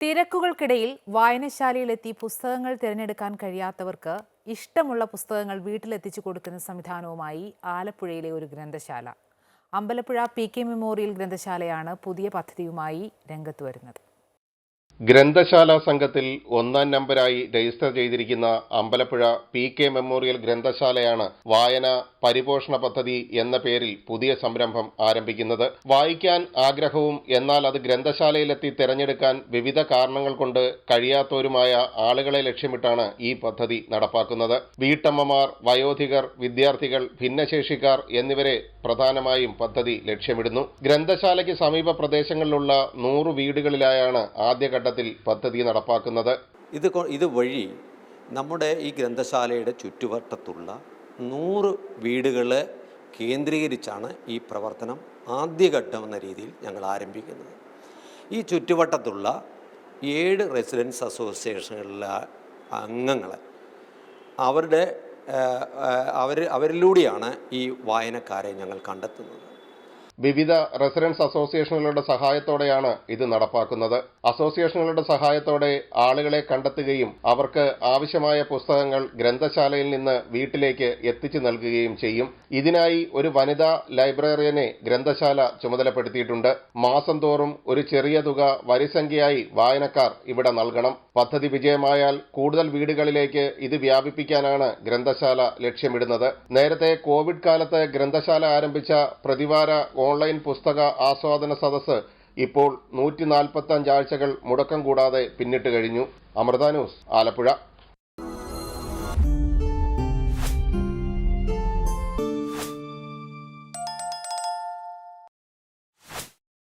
തിരക്കുകൾക്കിടയിൽ വായനശാലയിലെത്തി പുസ്തകങ്ങൾ തിരഞ്ഞെടുക്കാൻ കഴിയാത്തവർക്ക് ഇഷ്ടമുള്ള പുസ്തകങ്ങൾ വീട്ടിലെത്തിച്ചു കൊടുക്കുന്ന സംവിധാനവുമായി ആലപ്പുഴയിലെ ഒരു ഗ്രന്ഥശാല. അമ്പലപ്പുഴ പി കെ മെമ്മോറിയൽ ഗ്രന്ഥശാലയാണ് പുതിയ പദ്ധതിയുമായി രംഗത്ത് വരുന്നത്. ഗ്രന്ഥശാല സംഘത്തിൽ ഒന്നാം നമ്പരായി രജിസ്റ്റർ ചെയ്തിരിക്കുന്ന അമ്പലപ്പുഴ പി കെ മെമ്മോറിയൽ ഗ്രന്ഥശാലയാണ് വായന പരിപോഷണ പദ്ധതി എന്ന പേരിൽ പുതിയ സംരംഭം ആരംഭിക്കുന്നത്. വായിക്കാൻ ആഗ്രഹവും എന്നാൽ അത് ഗ്രന്ഥശാലയിലെത്തി തിരഞ്ഞെടുക്കാൻ വിവിധ കാരണങ്ങൾ കൊണ്ട് കഴിയാത്തവരുമായ ആളുകളെ ലക്ഷ്യമിട്ടാണ് ഈ പദ്ധതി നടപ്പാക്കുന്നത്. വീട്ടമ്മമാർ വയോധികർ വിദ്യാർത്ഥികൾ ഭിന്നശേഷിക്കാർ എന്നിവരെ പ്രധാനമായും പദ്ധതി ലക്ഷ്യമിടുന്നു. ഗ്രന്ഥശാലയ്ക്ക് സമീപ പ്രദേശങ്ങളിലുള്ള നൂറ് വീടുകളിലായാണ് ആദ്യഘട്ടത്തിൽ പദ്ധതി നടപ്പാക്കുന്നത്. ഇത് ഇത് വഴി നമ്മുടെ ഈ ഗ്രന്ഥശാലയുടെ ചുറ്റുവട്ടത്തുള്ള നൂറ് വീടുകളെ കേന്ദ്രീകരിച്ചാണ് ഈ പ്രവർത്തനം ആദ്യഘട്ടം എന്ന രീതിയിൽ ഞങ്ങൾ ആരംഭിക്കുന്നത്. ഈ ചുറ്റുവട്ടത്തുള്ള ഏഴ് റെസിഡൻസ് അസോസിയേഷനുകളിലെ അംഗങ്ങളെ അവരുടെ അവർ അവരിലൂടെയാണ് ഈ വായനക്കാരെ ഞങ്ങൾ കണ്ടെത്തുന്നത്. വിവിധ റെസിഡൻസ് അസോസിയേഷനുകളുടെ സഹായത്തോടെയാണ് ഇത് നടപ്പാക്കുന്നത്. അസോസിയേഷനുകളുടെ സഹായത്തോടെ ആളുകളെ കണ്ടെത്തുകയും അവർക്ക് ആവശ്യമായ പുസ്തകങ്ങൾ ഗ്രന്ഥശാലയിൽ നിന്ന് വീട്ടിലേക്ക് എത്തിച്ചു നൽകുകയും ചെയ്യും. ഇതിനായി ഒരു വനിതാ ലൈബ്രറിയനെ ഗ്രന്ഥശാല ചുമതലപ്പെടുത്തിയിട്ടുണ്ട്. മാസം തോറും ഒരു ചെറിയ തുക വരിസംഖ്യയായി വായനക്കാർ ഇവിടെ നൽകണം. പദ്ധതി വിജയമായാൽ കൂടുതൽ വീടുകളിലേക്ക് ഇത് വ്യാപിപ്പിക്കാനാണ് ഗ്രന്ഥശാല ലക്ഷ്യമിടുന്നത്. നേരത്തെ കോവിഡ് കാലത്ത് ഗ്രന്ഥശാല ആരംഭിച്ച പ്രതിവാര ഓൺലൈൻ പുസ്തക ആസ്വാദന സദസ് ഇപ്പോൾ നൂറ്റി നാൽപ്പത്തി ആഴ്ചകൾ മുടക്കം കൂടാതെ പിന്നിട്ട് കഴിഞ്ഞു. അമൃത ന്യൂസ് ആലപ്പുഴ.